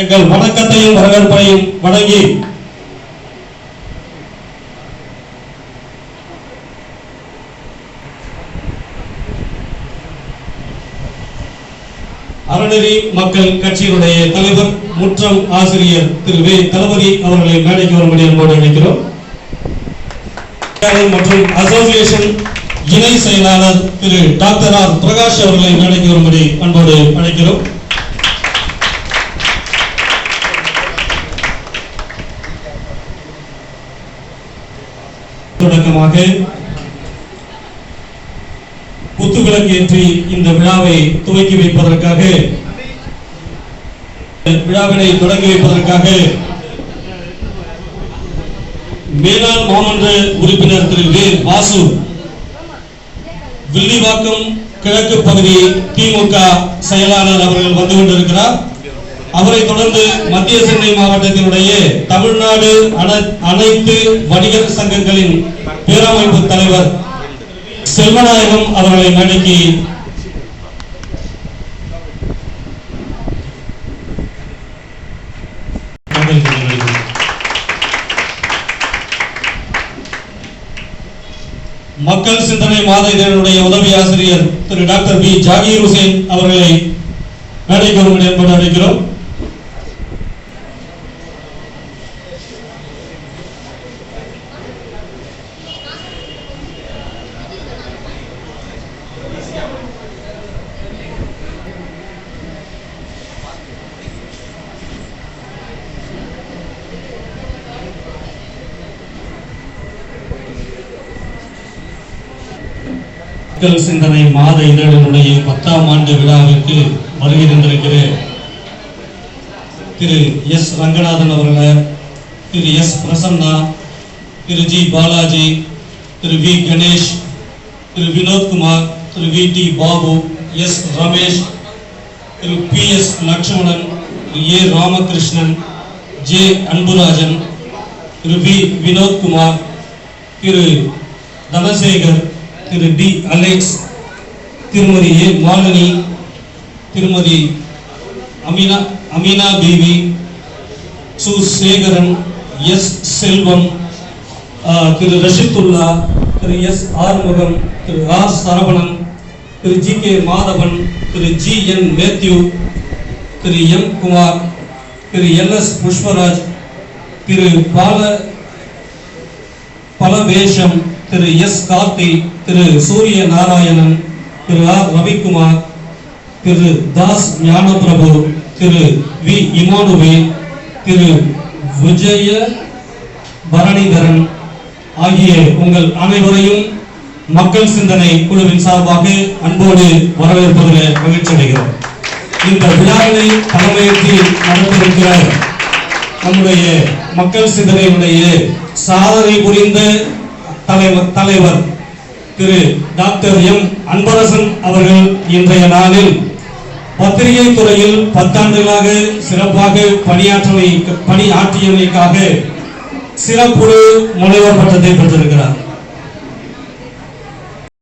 எங்கள் வணக்கத்தையும் வரவேற்பையும் வழங்கி அறநெறி மக்கள் கட்சியினுடைய தலைவர் முற்றம் ஆசிரியர் திரு வே. தளபதி அவர்களை மேடைக்கு வரும்படி அன்போடு அழைக்கிறோம். மற்றும் அசோசியேஷன் இணை செயலாளர் திரு டாக்டர் ஆர் பிரகாஷ் அவர்களை மேடைக்கு வரும்படி அன்போடு அழைக்கிறோம். தொடக்கமாக குத்துவிளக்கு ஏற்றி இந்த விழாவை துவக்கி வைப்பதற்காக விழாவினை தொடங்கி வைப்பதற்காக மேலாண் மாமன்ற உறுப்பினர் திரு வே. வாசு வில்லிவாக்கம் கிழக்கு பகுதி திமுக செயலாளர் அவர்கள் வந்து கொண்டிருக்கிறார். அவரை தொடர்ந்து மத்திய சென்னை மாவட்டத்தினுடைய தமிழ்நாடு அனைத்து வணிகர் சங்கங்களின் பேரமைப்பு தலைவர் செல்வநாயகம் அவர்களை மேடைக்கு மக்கள் சிந்தனை மாத இதழுடைய உதவி ஆசிரியர் திரு டாக்டர் பி. ஜாகீர் ஹுசேன் அவர்களை மேடைக்கு வரும்படி என்பது அழைக்கிறோம் மக்கள் சிந்தனை மாத இதழினுடைய பத்தாம் ஆண்டு விழாவிற்கு வருகை தந்திருக்கிற திரு எஸ் ரங்கநாதன் அவர்களை திரு எஸ் பிரசன்னா திரு ஜி பாலாஜி திரு வி கணேஷ் திரு வினோத்குமார் திரு V D Babu S Ramesh திரு பி எஸ் லட்சுமணன் திரு ஏ ராமகிருஷ்ணன் ஜே அன்புராஜன் திரு வி வினோத்குமார் திரு தனசேகர் திரு டி. அலெக்ஸ் திருமதி ஏ மாலினி திருமதி அமீனா அமீனா தேவி சு. சேகரன் எஸ். செல்வம் திரு ரஷித்துல்லா திரு எஸ். ஆறுமுகம் திரு ஆர். சரவணன் திரு ஜி. கே. மாதவன் திரு ஜி. என். மேத்யூ திரு எம். குமார் திரு எல். எஸ். புஷ்பராஜ் திரு பால பலவேஷம் திரு எஸ் கார்த்தி திரு சூரிய நாராயணன் திரு ஆர். ரவிக்குமார் திரு தாஸ் ஞானபிரபு திரு வி. இமானுவேல் திரு விஜய பரணிதரன் ஆகிய உங்கள் அனைவரையும் மக்கள் சிந்தனை குழுவின் சார்பாக அன்போடு வரவேற்பதில் மகிழ்ச்சி அடைகிறோம் இந்த விழாவினை தலைமையேற்றி நடத்திருக்கிற நம்முடைய மக்கள் சிந்தனையுடைய சாதனை புரிந்த தலைவர் தலைவர் திரு டாக்டர் எம். அன்பரசன் அவர்கள் இன்றைய நாளில் பத்திரிகை துறையில் பத்தாண்டுகளாக சிறப்பாக பணியாற்றவை பணியாற்றியமைக்காக சிறப்புறு முனைவர் பட்டத்தை பெற்றிருக்கிறார்.